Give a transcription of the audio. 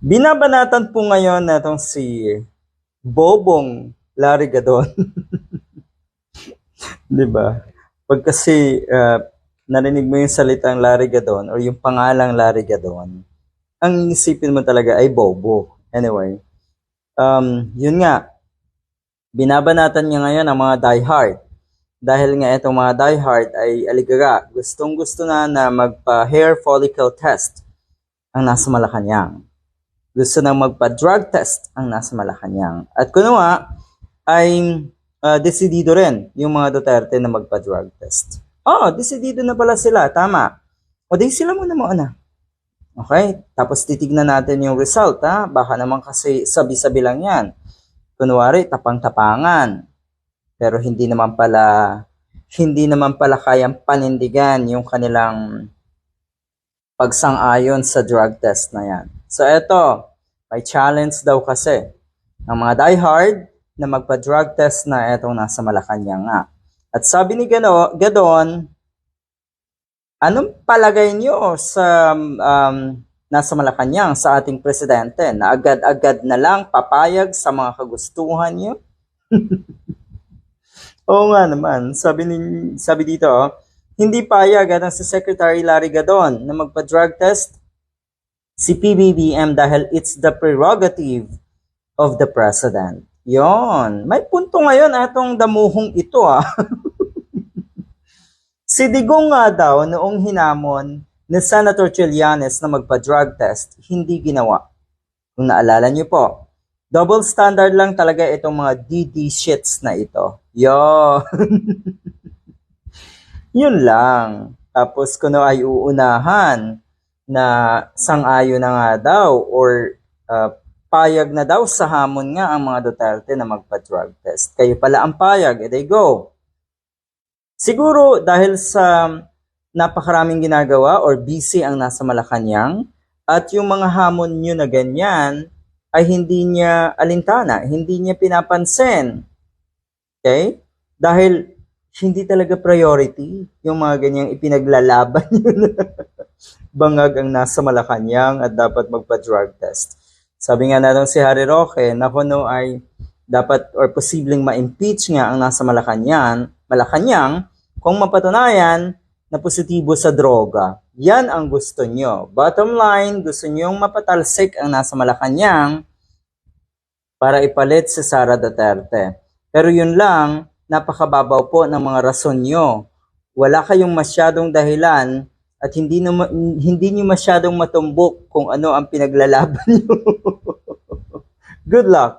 Binabanatan po ngayon natong si Bobong Larigadon. 'Di ba? Pag kasi ah, narinig mo yung salitang Larigadon or yung pangalang Larigadon, ang isipin mo talaga ay bobo. Anyway, um, yun nga, binabanatan niya ngayon ang mga diehard. Dahil nga itong mga diehard ay aligaga, gustong gusto na na magpa-hair follicle test ang nasa Malacanang. Gusto nang magpa-drug test ang nasa Malacanang. At kuno nga, ay ah, desidido rin yung mga Duterte na magpa-drug test. Oo, desidido na pala sila, tama. O di sila muna muna. Okay? Tapos titignan natin yung result, ha? Baka naman kasi sabi-sabi lang yan. Kunwari, tapang-tapangan. Pero hindi naman pala, hindi naman pala kayang panindigan yung kanilang pagsang-ayon sa drug test na yan. So eto, may challenge daw kasi ang mga diehard na magpa-drug test na etong nasa Malacanang nga. At sabi ni Gano, Gadon, anong palagay niyo sa um, nasa Malacanang sa ating presidente na agad-agad na lang papayag sa mga kagustuhan niyo? Oo nga naman. Sabi, ni, sabi dito, hindi payag ang si Secretary Larry Gadon na magpa-drug test si PBBM dahil it's the prerogative of the president. Yon. May punto ngayon atong damuhong ito ah. si Digong nga daw noong hinamon ni Senator Trillanes na magpa-drug test, hindi ginawa. Kung naalala niyo po, double standard lang talaga itong mga DD shits na ito. Yon. Yun lang. Tapos kuno ay uunahan na sang-ayon na nga daw or uh, payag na daw sa hamon nga ang mga Duterte na magpa-drug test. Kayo pala ang payag, eh they go. Siguro dahil sa napakaraming ginagawa or busy ang nasa Malacanang at yung mga hamon nyo na ganyan ay hindi niya alintana, hindi niya pinapansin. Okay? Dahil hindi talaga priority yung mga ganyang ipinaglalaban na bangag ang nasa Malacanang at dapat magpa-drug test. Sabi nga natin si Harry Roque na kuno ay dapat or posibleng ma-impeach nga ang nasa Malacanang, Malacanang kung mapatunayan na positibo sa droga. Yan ang gusto nyo. Bottom line, gusto nyo mapatalsik ang nasa Malacanang para ipalit si Sara Duterte. Pero yun lang, napakababaw po ng mga rason nyo. Wala kayong masyadong dahilan at hindi na hindi niyo masyadong matumbok kung ano ang pinaglalaban niyo. Good luck.